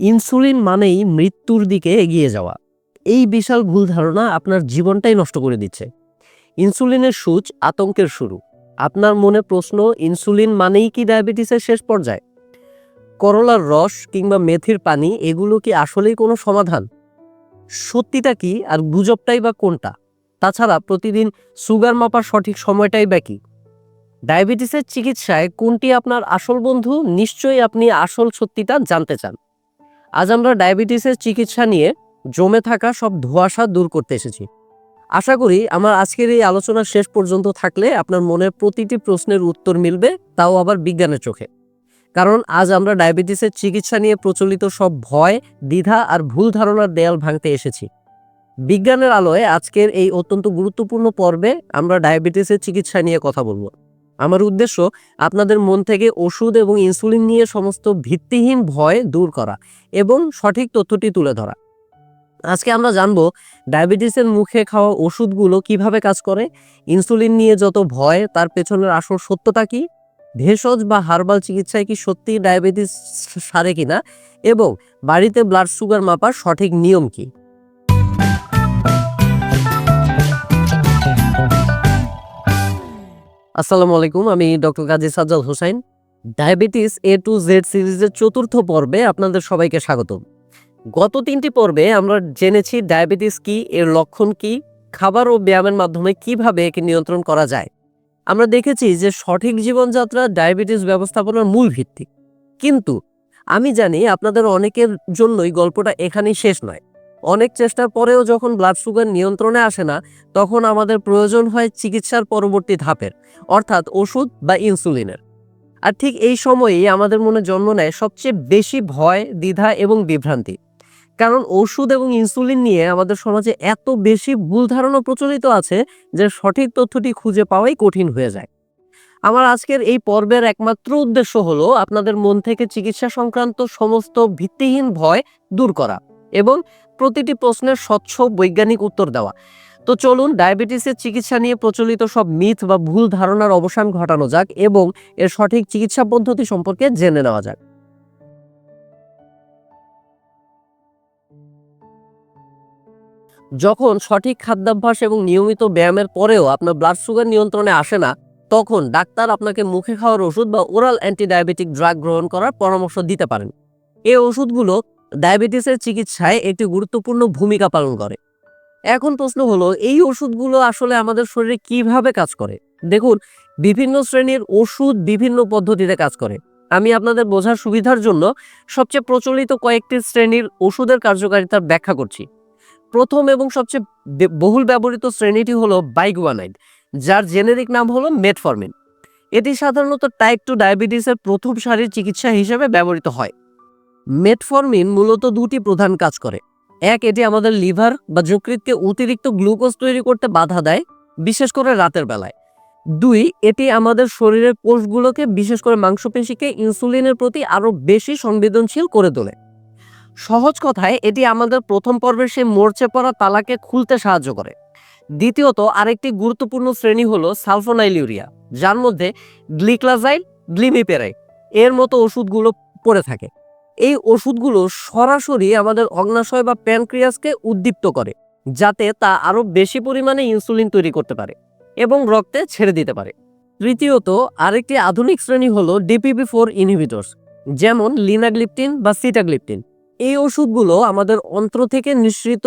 Insulin মানেই মৃত্যুর দিকে এগিয়ে যাওয়া। এই বিশাল ভুল ধারণা আপনার জীবনটাই নষ্ট করে দিচ্ছে। ইনসুলিনের সূচ আতঙ্কের শুরু। আপনার মনে প্রশ্ন, ইনসুলিন মানেই কি ডায়াবেটিসের শেষ পর্যায়ে? করলার রস কিংবা মেথির পানি, এগুলো কি আসলেই কোনো সমাধান? সত্যিটা কি আর গুজবটাই বা কোনটা? তাছাড়া প্রতিদিন সুগার মাপার সঠিক সময়টাই বা কি? ডায়াবেটিসের চিকিৎসায় কোনটি আপনার আসল বন্ধু? নিশ্চয়ই আপনি আসল সত্যিটা জানতে চান। আজ আমরা ডায়াবেটিসের চিকিৎসা নিয়ে জমে থাকা সব ধোঁয়াশা দূর করতে এসেছি। আশা করি আমার আজকের এই আলোচনা শেষ পর্যন্ত থাকলে আপনার মনের প্রতিটি প্রশ্নের উত্তর মিলবে, তাও আবার বিজ্ঞানের চোখে। কারণ আজ আমরা ডায়াবেটিসের চিকিৎসা নিয়ে প্রচলিত সব ভয়, দ্বিধা আর ভুল ধারণার দেয়াল ভাঙতে এসেছি। বিজ্ঞানের আলোয় আজকের এই অত্যন্ত গুরুত্বপূর্ণ পর্বে আমরা ডায়াবেটিসের চিকিৎসা নিয়ে কথা বলব। আমার উদ্দেশ্য আপনাদের মন থেকে ওষুধ এবং ইনসুলিন নিয়ে সমস্ত ভিত্তিহীন ভয় দূর করা এবং সঠিক তথ্যটি তুলে ধরা। আজকে আমরা জানব ডায়াবেটিসের মুখে খাওয়া ওষুধগুলো কীভাবে কাজ করে, ইনসুলিন নিয়ে যত ভয়, তার পেছনের আসল সত্যতা কি, ভেষজ বা হার্বাল চিকিৎসায় কি সত্যি ডায়াবেটিস সারে কিনা, এবং বাড়িতে ব্লাড সুগার মাপার সঠিক নিয়ম কি। আসসালামু আলাইকুম, আমি doctor Kazi Sajjal Hossain diabetes A to Z সিরিজের চতুর্থ পর্বে আপনাদের সবাইকে স্বাগতম। গত তিনটি পর্বে আমরা জেনেছি ডায়াবেটিস কি, এর লক্ষণ কি, খাবার ও ব্যায়ামের মাধ্যমে কীভাবে একে নিয়ন্ত্রণ করা যায়। আমরা দেখেছি যে সঠিক জীবনযাত্রা ডায়াবেটিস ব্যবস্থাপনার মূল ভিত্তি। কিন্তু আমি জানি আপনাদের অনেকের জন্যই গল্পটা এখানেই শেষ নয়। অনেক চেষ্টার পরেও যখন ব্লাড সুগার নিয়ন্ত্রণে আসে না, তখন আমাদের প্রয়োজন হয় চিকিৎসার পরবর্তী ধাপের, অর্থাৎ ওষুধ বা ইনসুলিনের আর ঠিক এই সময়েই আমাদের মনে জন্ম নেয় সবচেয়ে বেশি ভয়, দ্বিধা এবং বিভ্রান্তি। কারণ ওষুধ এবং ইনসুলিন নিয়ে আমাদের সমাজে এত বেশি ভুল ধারণা প্রচলিত আছে যে সঠিক তথ্যটি খুঁজে পাওয়াই কঠিন হয়ে যায়। আমার আজকের এই পর্বের একমাত্র উদ্দেশ্য হলো আপনাদের মন থেকে চিকিৎসা সংক্রান্ত সমস্ত ভিত্তিহীন ভয় দূর করা এবং প্রতিটি প্রশ্নের স্বচ্ছ বৈজ্ঞানিক উত্তর দেওয়া। তো চলুন ডায়াবেটিসের চিকিৎসা নিয়ে প্রচলিত সব মিথ বা ভুল ধারণার অবসান ঘটানো যাক এবং এর সঠিক চিকিৎসা পদ্ধতি সম্পর্কে জেনে নেওয়া যাক। যখন সঠিক খাদ্যাভ্যাস এবং নিয়মিত ব্যায়ামের পরেও আপনার ব্লাড সুগার নিয়ন্ত্রণে আসে না, তখন ডাক্তার আপনাকে মুখে খাওয়ার ওষুধ বা ওরাল অ্যান্টিডায়াবেটিক ড্রাগ গ্রহণ করার পরামর্শ দিতে পারেন। এই ওষুধগুলো ডায়াবেটিসের চিকিৎসায় একটি গুরুত্বপূর্ণ ভূমিকা পালন করে। এখন প্রশ্ন হলো, এই ওষুধগুলো আসলে আমাদের শরীরে কীভাবে কাজ করে? দেখুন, বিভিন্ন শ্রেণির ওষুধ বিভিন্ন পদ্ধতিতে কাজ করে। আমি আপনাদের বোঝার সুবিধার জন্য সবচেয়ে প্রচলিত কয়েকটি শ্রেণির ওষুধের কার্যকারিতার ব্যাখ্যা করছি। প্রথম এবং সবচেয়ে বহুল ব্যবহৃত শ্রেণীটি হলো বাইগুয়ানাইড যার জেনেরিক নাম হলো মেটফরমিন। এটি সাধারণত টাইপ টু ডায়াবেটিসের প্রথম সারির চিকিৎসা হিসেবে ব্যবহৃত হয়। মেটফরমিন মূলত দুটি প্রধান কাজ করে। এক, এটি আমাদের লিভার বা যকৃতকে অতিরিক্ত গ্লুকোজ তৈরি করতে বাধা দেয়, বিশেষ করে রাতের বেলায়। দুই, এটি আমাদের শরীরের কোষগুলোকে, বিশেষ করে মাংসপেশিকে, ইনসুলিনের প্রতি আরও বেশি সংবেদনশীল করে তোলে। সহজ কথায়, এটি আমাদের প্রথম পর্বের সেই মরচে পড়া তালাকে খুলতে সাহায্য করে। দ্বিতীয়ত, আরেকটি গুরুত্বপূর্ণ শ্রেণি হলো সালফোনাইলিউরিয়া, যার মধ্যে গ্লিক্লাজাইল গ্লিমিপেরাই এর মতো ওষুধগুলো পড়ে থাকে। এই ওষুধগুলো সরাসরি আমাদের অগ্নাশয় বা প্যানক্রিয়াসকে উদ্দীপ্ত করে, যাতে তা আরও বেশি পরিমাণে ইনসুলিন তৈরি করতে পারে এবং রক্তে ছেড়ে দিতে পারে। তৃতীয়ত, আরেকটি আধুনিক শ্রেণি হলো ডিপিপি ফোর ইনহিবিটর্স, যেমন লিনাগ্লিপটিন বা সিটাগ্লিপটিন। এই ওষুধগুলো আমাদের অন্ত্র থেকে নিঃসৃত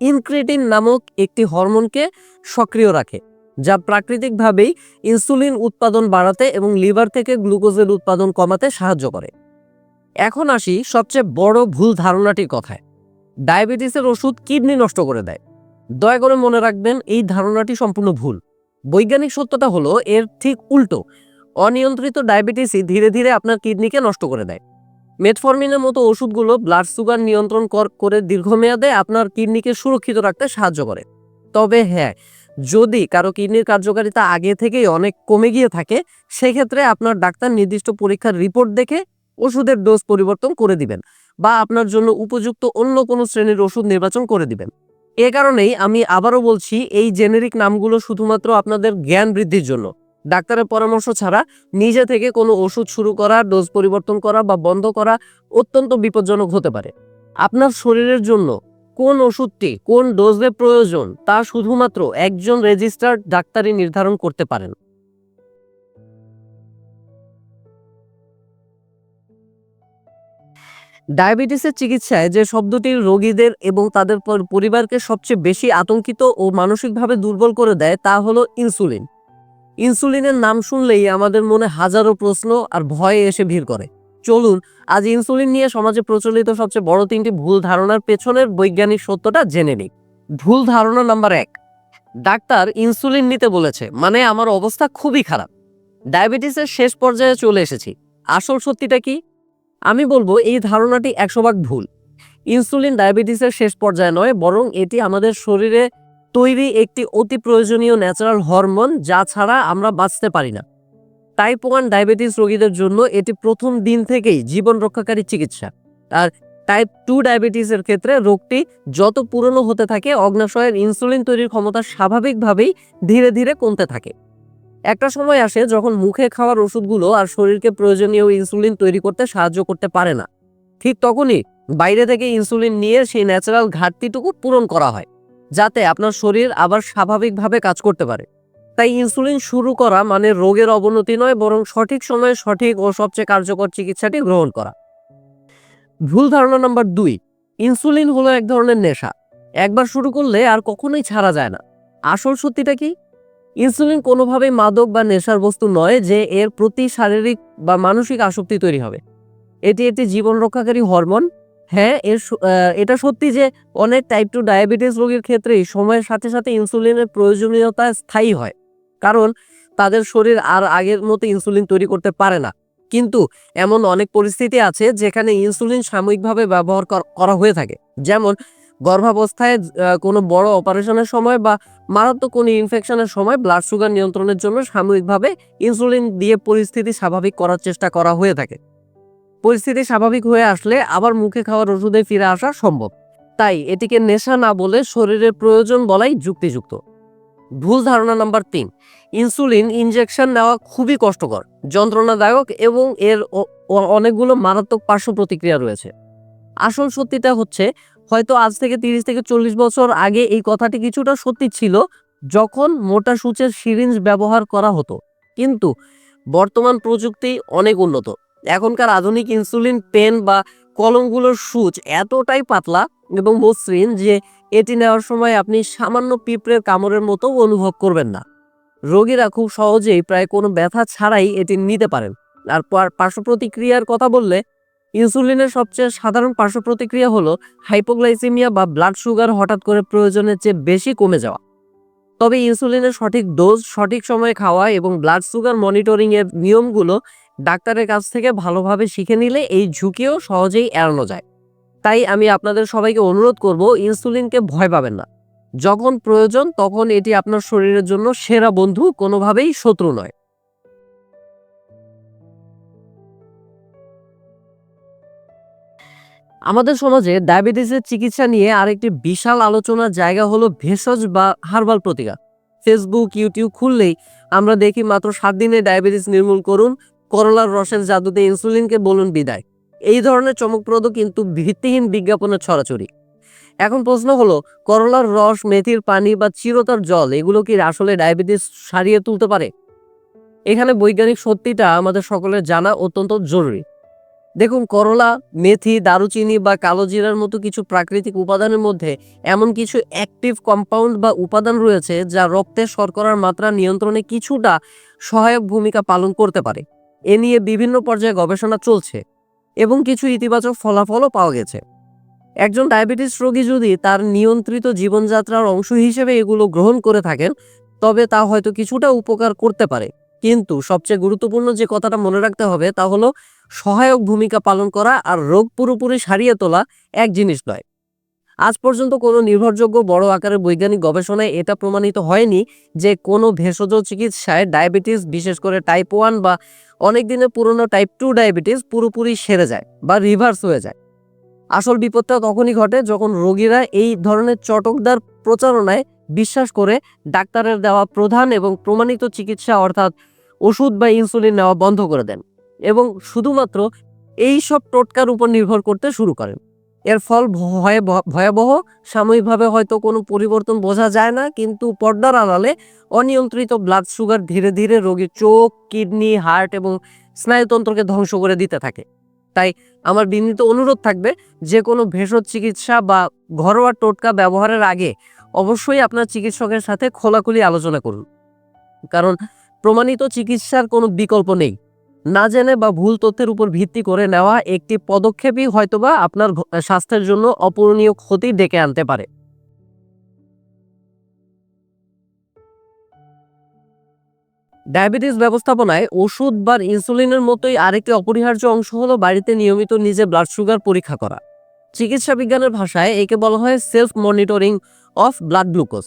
ইনক্রেটিন নামক একটি হরমোনকে সক্রিয় রাখে, যা প্রাকৃতিকভাবেই ইনসুলিন উৎপাদন বাড়াতে এবং লিভার থেকে গ্লুকোজের উৎপাদন কমাতে সাহায্য করে। এখন আসি সবচেয়ে বড় ভুল ধারণাটির কথায়। ডায়াবেটিসের ওষুধ কিডনি নষ্ট করে দেয়। দয়া করে মনে রাখবেন, এই ধারণাটি সম্পূর্ণ ভুল। বৈজ্ঞানিক সত্যতা হলো, এর ঠিক উল্টো। অনিয়ন্ত্রিত ডায়াবেটিসই ধীরে ধীরে আপনার কিডনিকে নষ্ট করে দেয়। মেটফরমিনের মতো ওষুধগুলো ব্লাড সুগার নিয়ন্ত্রণ কর- করে দীর্ঘমেয়াদে আপনার কিডনিকে সুরক্ষিত রাখতে সাহায্য করে। তবে হ্যাঁ যদি কারও কিডনির কার্যকারিতা আগে থেকেই অনেক কমে গিয়ে থাকে, সেক্ষেত্রে আপনার ডাক্তার নির্দিষ্ট পরীক্ষার রিপোর্ট দেখে ওষুধের ডোজ পরিবর্তন করে দিবেন বা আপনার জন্য উপযুক্ত অন্য কোনো শ্রেণির ওষুধ নির্বাচন করে দিবেন। এ কারণেই আমি আবারও বলছি, এই জেনেরিক নামগুলো শুধুমাত্র আপনাদের জ্ঞান বৃদ্ধির জন্য। ডাক্তারের পরামর্শ ছাড়া নিজে থেকে কোনো ওষুধ শুরু করা ডোজ পরিবর্তন করা বা বন্ধ করা অত্যন্ত বিপজ্জনক হতে পারে। আপনার শরীরের জন্য কোন ওষুধটি, কোন ডোজে প্রয়োজন তা শুধুমাত্র একজন রেজিস্টার্ড ডাক্তারই নির্ধারণ করতে পারেন। ডায়াবেটিসের চিকিৎসায় যে শব্দটি রোগীদের এবং তাদের পর- পরিবারকে সবচেয়ে বেশি আতঙ্কিত ও মানসিকভাবে দুর্বল করে দেয় তা হলো ইনসুলিন। ইনসুলিনের নাম শুনলেই আমাদের মনে হাজারো প্রশ্ন আর ভয়ে এসে ভিড় করে। চলুন, আজ ইনসুলিন নিয়ে সমাজে প্রচলিত সবচেয়ে বড় তিনটি ভুল ধারণার পেছনের বৈজ্ঞানিক সত্যটা জেনে নিই। ভুল ধারণা নাম্বার এক, ডাক্তার ইনসুলিন নিতে বলেছে মানে আমার অবস্থা খুবই খারাপ। ডায়াবেটিসের শেষ পর্যায়ে চলে এসেছি। আসল সত্যিটা কি? আমি বলব এই ধারণাটি একশো ভাগ ভুল। ইনসুলিন ডায়াবেটিসের শেষ পর্যায়ে নয়, বরং এটি আমাদের শরীরে তৈরি একটি অতি প্রয়োজনীয় ন্যাচারাল হরমোন যা ছাড়া আমরা বাঁচতে পারি না। টাইপ ওয়ান ডায়াবেটিস রোগীদের জন্য এটি প্রথম দিন থেকেই জীবন রক্ষাকারী চিকিৎসা। আর টাইপ টু ডায়াবেটিসের ক্ষেত্রে রোগটি যত পুরনো হতে থাকে, অগ্নাশয়ের ইনসুলিন তৈরির ক্ষমতা স্বাভাবিকভাবেই ধীরে ধীরে কমতে থাকে। একটা সময় আসে যখন মুখে খাওয়ার ওষুধগুলো আর শরীরকে প্রয়োজনীয় ইনসুলিন তৈরি করতে সাহায্য করতে পারে না। ঠিক তখনই বাইরে থেকে ইনসুলিন নিয়ে সেই ন্যাচারাল ঘাটতিটুকু পূরণ করা হয়, যাতে আপনার শরীর আবার স্বাভাবিকভাবে কাজ করতে পারে। তাই ইনসুলিন শুরু করা মানে রোগের অবনতি নয়, বরং সঠিক সময়ে সঠিক ও সবচেয়ে কার্যকর চিকিৎসাটি গ্রহণ করা। ভুল ধারণা নাম্বার দুই, ইনসুলিন হলো এক ধরনের নেশা। একবার শুরু করলে আর কখনোই ছাড়া যায় না। আসল সত্যিটা কি? ইনসুলিন কোনোভাবেই মাদক বা নেশার বস্তু নয় যে এর প্রতি শারীরিক বা মানসিক আসক্তি তৈরি হবে। এটি একটি জীবন রক্ষাকারী হরমোন। হ্যাঁ এর এটা সত্যি যে অনেক টাইপ টু ডায়াবেটিস রোগীর ক্ষেত্রেই সময়ের সাথে সাথে ইনসুলিনের প্রয়োজনীয়তা স্থায়ী হয়। কারণ তাদের শরীর আর আগের মতো ইনসুলিন তৈরি করতে পারে না। কিন্তু এমন অনেক পরিস্থিতি আছে যেখানে ইনসুলিন সাময়িকভাবে ব্যবহার করা হয়ে থাকে। যেমন গর্ভাবস্থায় কোনো বড় অপারেশনের সময় বা মারাত্মক কোনো ইনফেকশনের সময় ব্লাড সুগার নিয়ন্ত্রণের জন্য সাময়িকভাবে ইনসুলিন দিয়ে পরিস্থিতি স্বাভাবিক করার চেষ্টা করা হয়ে থাকে। পরিস্থিতি স্বাভাবিক হয়ে আসলে আবার মুখে খাওয়ার ওষুধে ফিরে আসা সম্ভব। তাই এটিকে নেশা না বলে শরীরের প্রয়োজন বলাই যুক্তিযুক্ত। ভুল ধারণা নাম্বার তিন ইনসুলিন ইনজেকশন নেওয়া খুবই কষ্টকর, যন্ত্রণাদায়ক এবং এর অনেকগুলো মারাত্মক পার্শ্ব প্রতিক্রিয়া রয়েছে। আসল সত্যিটা হচ্ছে হয়তো আজ থেকে তিরিশ থেকে চল্লিশ বছর আগে এই কথাটি কিছুটা সত্যি ছিল, যখন মোটা সূচের সিরিঞ্জ ব্যবহার করা হতো। কিন্তু বর্তমান প্রযুক্তি অনেক উন্নত। এখনকার আধুনিক ইনসুলিন পেন বা কলমগুলোর সূচ এতটাই পাতলা এবং মসৃণ যে এটি নেওয়ার সময় আপনি সামান্য পিঁপড়ের কামড়ের মতো অনুভব করবেন না। রোগীরা খুব সহজেই প্রায় কোনো ব্যথা ছাড়াই এটি নিতে পারেন। আর পার- পার্শ্ব প্রতিক্রিয়ার কথা বললে ইনসুলিনের সবচেয়ে সাধারণ পার্শ্ব প্রতিক্রিয়া হলো হাইপোগ্লাইসেমিয়া বা ব্লাড সুগার হঠাৎ করে প্রয়োজনের চেয়ে বেশি কমে যাওয়া। তবে ইনসুলিনের সঠিক ডোজ, সঠিক সময়ে খাওয়া এবং ব্লাড সুগার মনিটরিং এর নিয়মগুলো ডাক্তারের কাছ থেকে ভালোভাবে শিখে নিলে এই ঝুঁকিও সহজেই এড়ানো যায়। তাই আমি আপনাদের সবাইকে অনুরোধ করব, ইনসুলিনকে ভয় পাবেন না। যখন প্রয়োজন তখন এটি আপনার শরীরের জন্য সেরা বন্ধু, কোনোভাবেই শত্রু নয়। আমাদের সমাজে ডায়াবেটিসের চিকিৎসা নিয়ে আরেকটি বিশাল আলোচনার জায়গা হলো ভেষজ বা হার্বাল প্রতিকার। ফেসবুক ইউটিউব খুললেই আমরা দেখি মাত্র সাত দিনে ডায়াবেটিস নির্মূল করুন, করলার রসের জাদুতে ইনসুলিনকে বলুন বিদায়। এই ধরনের চমকপ্রদ কিন্তু ভিত্তিহীন বিজ্ঞাপনের ছড়াছড়ি। এখন প্রশ্ন হলো, করলার রস, মেথির পানি বা চিরতার জল, এগুলো কি আসলে ডায়াবেটিস সারিয়ে তুলতে পারে? এখানে বৈজ্ঞানিক সত্যিটা আমাদের সকলের জানা অত্যন্ত জরুরি। দেখুন, করলা, মেথি, দারুচিনি বা কালো জিরার মতো কিছু প্রাকৃতিক উপাদানের মধ্যে এমন কিছু অ্যাক্টিভ কম্পাউন্ড বা উপাদান রয়েছে যা রক্তে শর্করার মাত্রা নিয়ন্ত্রণে কিছুটা সহায়ক ভূমিকা পালন করতে পারে। এ নিয়ে বিভিন্ন পর্যায়ে গবেষণা চলছে এবং কিছু ইতিবাচক ফলাফলও পাওয়া গেছে। একজন ডায়াবেটিস রোগী যদি তার নিয়ন্ত্রিত জীবনযাত্রার অংশ হিসেবে এগুলো গ্রহণ করে থাকেন, তবে তা হয়তো কিছুটা উপকার করতে পারে। কিন্তু সবচেয়ে গুরুত্বপূর্ণ যে কথাটা মনে রাখতে হবে তা হলো সহায়ক ভূমিকা পালন করা আর রোগ পুরোপুরি সারিয়ে তোলা এক জিনিস নয়। আজ পর্যন্ত কোনো নির্ভরযোগ্য বড় আকারের বৈজ্ঞানিক গবেষণায় এটা প্রমাণিত হয়নি যে কোনো ভেষজ চিকিৎসায় ডায়াবেটিস, বিশেষ করে টাইপ ওয়ান বা অনেক দিনের পুরনো টাইপ টু ডায়াবেটিস পুরোপুরি সেরে যায় বা রিভার্স হয়ে যায়। আসল বিপদটা তখনই ঘটে যখন রোগীরা এই ধরনের চটকদার প্রচারণায় বিশ্বাস করে ডাক্তারের দেওয়া প্রধান এবং প্রমাণিত চিকিৎসা অর্থাৎ ওষুধ বা ইনসুলিন নেওয়া বন্ধ করে দেন। এবং শুধুমাত্র এই সব টোটকার উপর নির্ভর করতে শুরু করেন। এর ফল ভয়ে ভয়াবহ। সাময়িকভাবে হয়তো কোনো পরিবর্তন বোঝা যায় না, কিন্তু পর্দার আড়ালে অনিয়ন্ত্রিত ব্লাড সুগার ধীরে ধীরে রোগীর চোখ, কিডনি হার্ট এবং স্নায়ুতন্ত্রকে ধ্বংস করে দিতে থাকে। তাই আমার বিনীত অনুরোধ থাকবে, যে কোনো ভেষজ চিকিৎসা বা ঘরোয়া টোটকা ব্যবহারের আগে অবশ্যই আপনার চিকিৎসকের সাথে খোলাখুলি আলোচনা করুন। কারণ প্রমাণিত চিকিৎসার কোনো বিকল্প নেই। না জেনে বা ভুল তথ্যের উপর ভিত্তি করে নেওয়া একটি পদক্ষেপই হয়তোবা আপনার স্বাস্থ্যের জন্য অপূরণীয় ক্ষতি ডেকে আনতে পারে। ডায়াবেটিস ব্যবস্থাপনায় ওষুধ বা ইনসুলিনের মতোই আরেকটি অপরিহার্য অংশ হলো বাড়িতে নিয়মিত নিজে ব্লাড সুগার পরীক্ষা করা। চিকিৎসা বিজ্ঞানের ভাষায় একে বলা হয় self monitoring of blood glucose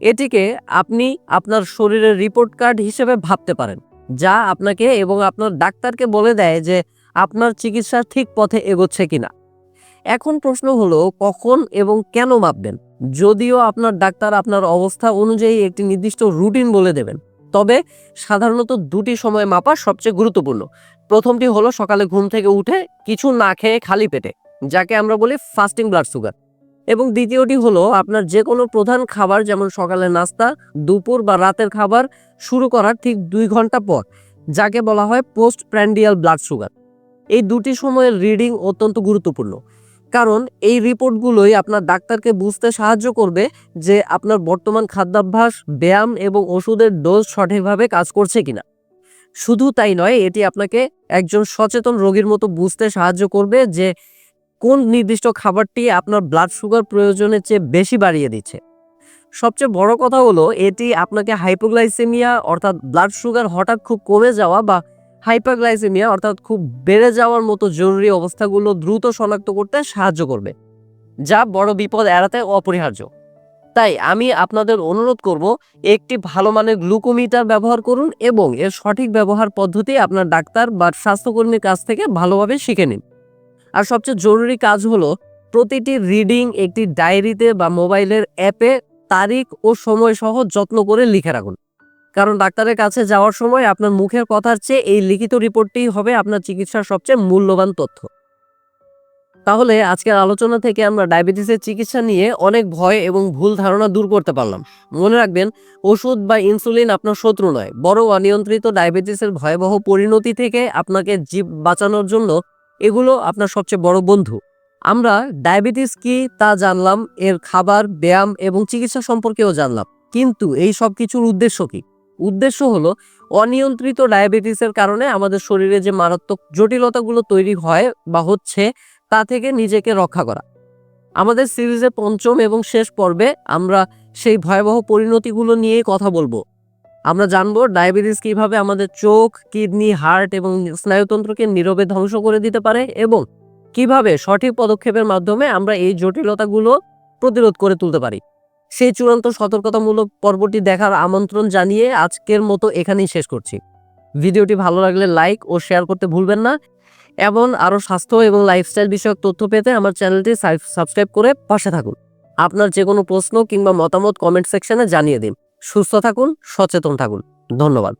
এটিকে আপনি আপনার শরীরের রিপোর্ট কার্ড হিসেবে ভাবতে পারেন। যা আপনাকে এবং আপনার ডাক্তারকে বলে দেয় যে আপনার চিকিৎসা ঠিক পথে এগোচ্ছে কিনা। এখন প্রশ্ন হলো, কখন এবং কেন মাপবেন? যদিও আপনার ডাক্তার আপনার অবস্থা অনুযায়ী একটি নির্দিষ্ট রুটিন বলে দেবেন, তবে সাধারণত দুটি সময় মাপা সবচেয়ে গুরুত্বপূর্ণ। প্রথমটি হলো সকালে ঘুম থেকে উঠে কিছু না খেয়ে খালি পেটে, যাকে আমরা বলি ফাস্টিং ব্লাড সুগার এবং দ্বিতীয়টি হলো, আপনার যে কোনো প্রধান খাবার, যেমন সকালে নাস্তা, দুপুর বা রাতের খাবার শুরু করার ঠিক দুই ঘণ্টা পর, যাকে বলা হয় পোস্ট প্র্যান্ডিয়াল ব্লাড সুগার এই দুটি সময়ের রিডিং অত্যন্ত গুরুত্বপূর্ণ। কারণ এই রিপোর্টগুলোই আপনার ডাক্তারকে বুঝতে সাহায্য করবে যে আপনার বর্তমান খাদ্যাভ্যাস, ব্যায়াম এবং ওষুধের ডোজ সঠিকভাবে কাজ করছে কিনা। শুধু তাই নয়, এটি আপনাকে একজন সচেতন রোগীর মতো বুঝতে সাহায্য করবে যে কোন নির্দিষ্ট খাবারটি আপনার ব্লাড সুগার প্রয়োজনের চেয়ে বেশি বাড়িয়ে দিচ্ছে। সবচেয়ে বড় কথা হলো, এটি আপনাকে হাইপোগ্লাইসেমিয়া অর্থাৎ ব্লাড সুগার হঠাৎ খুব কমে যাওয়া বা হাইপারগ্লাইসেমিয়া অর্থাৎ খুব বেড়ে যাওয়ার মতো জরুরি অবস্থাগুলো দ্রুত শনাক্ত করতে সাহায্য করবে, যা বড় বিপদ এড়াতে অপরিহার্য। তাই আমি আপনাদের অনুরোধ করব, একটি ভালো মানের গ্লুকোমিটার ব্যবহার করুন এবং এর সঠিক ব্যবহার পদ্ধতি আপনার ডাক্তার বা স্বাস্থ্যকর্মীর কাছ থেকে ভালোভাবে শিখে নিন। আর সবচেয়ে জরুরি কাজ হলো, প্রতিটি রিডিং একটি ডায়েরিতে বা মোবাইলের অ্যাপে তারিখ ও সময় সহ যত্ন করে লিখে রাখুন। কারণ ডাক্তারের কাছে যাওয়ার সময় আপনার মুখের কথার চেয়ে এই লিখিত রিপোর্টটি হবে আপনার চিকিৎসার সবচেয়ে মূল্যবান তথ্য। তাহলে আজকের আলোচনা থেকে আমরা ডায়াবেটিসের চিকিৎসা নিয়ে অনেক ভয় এবং ভুল ধারণা দূর করতে পারলাম। মনে রাখবেন, ওষুধ বা ইনসুলিন আপনার শত্রু নয় বড় অনিয়ন্ত্রিত ডায়াবেটিসের ভয়াবহ পরিণতি থেকে আপনাকে জীব বাঁচানোর জন্য এগুলো আপনার সবচেয়ে বড় বন্ধু। আমরা ডায়াবেটিস কি তা জানলাম, এর খাবার, ব্যায়াম এবং চিকিৎসা সম্পর্কেও জানলাম। কিন্তু এই সব কিছুর উদ্দেশ্য কি? উদ্দেশ্য হলো অনিয়ন্ত্রিত ডায়াবেটিসের কারণে আমাদের শরীরে যে মারাত্মক জটিলতাগুলো তৈরি হয় বা হচ্ছে, তা থেকে নিজেকে রক্ষা করা। আমাদের সিরিজের পঞ্চম এবং শেষ পর্বে আমরা সেই ভয়াবহ পরিণতিগুলো নিয়েই কথা বলব। আমরা জানব ডায়াবেটিস কীভাবে আমাদের চোখ, কিডনি, হার্ট এবং স্নায়ুতন্ত্রকে নীরবে ধ্বংস করে দিতে পারে এবং কীভাবে সঠিক পদক্ষেপের মাধ্যমে আমরা এই জটিলতাগুলো প্রতিরোধ করে তুলতে পারি? সেই চূড়ান্ত সতর্কতামূলক পর্বটি দেখার আমন্ত্রণ জানিয়ে আজকের মতো এখানেই শেষ করছি। ভিডিওটি ভালো লাগলে লাইক ও শেয়ার করতে ভুলবেন না এবং আরও স্বাস্থ্য এবং লাইফস্টাইল বিষয়ক তথ্য পেতে আমার চ্যানেলটি সাবস্ক্রাইব করে পাশে থাকুন। আপনার যে কোনো প্রশ্ন কিংবা মতামত কমেন্ট সেকশনে জানিয়ে দিন। সুস্থ থাকুন, সচেতন থাকুন। ধন্যবাদ।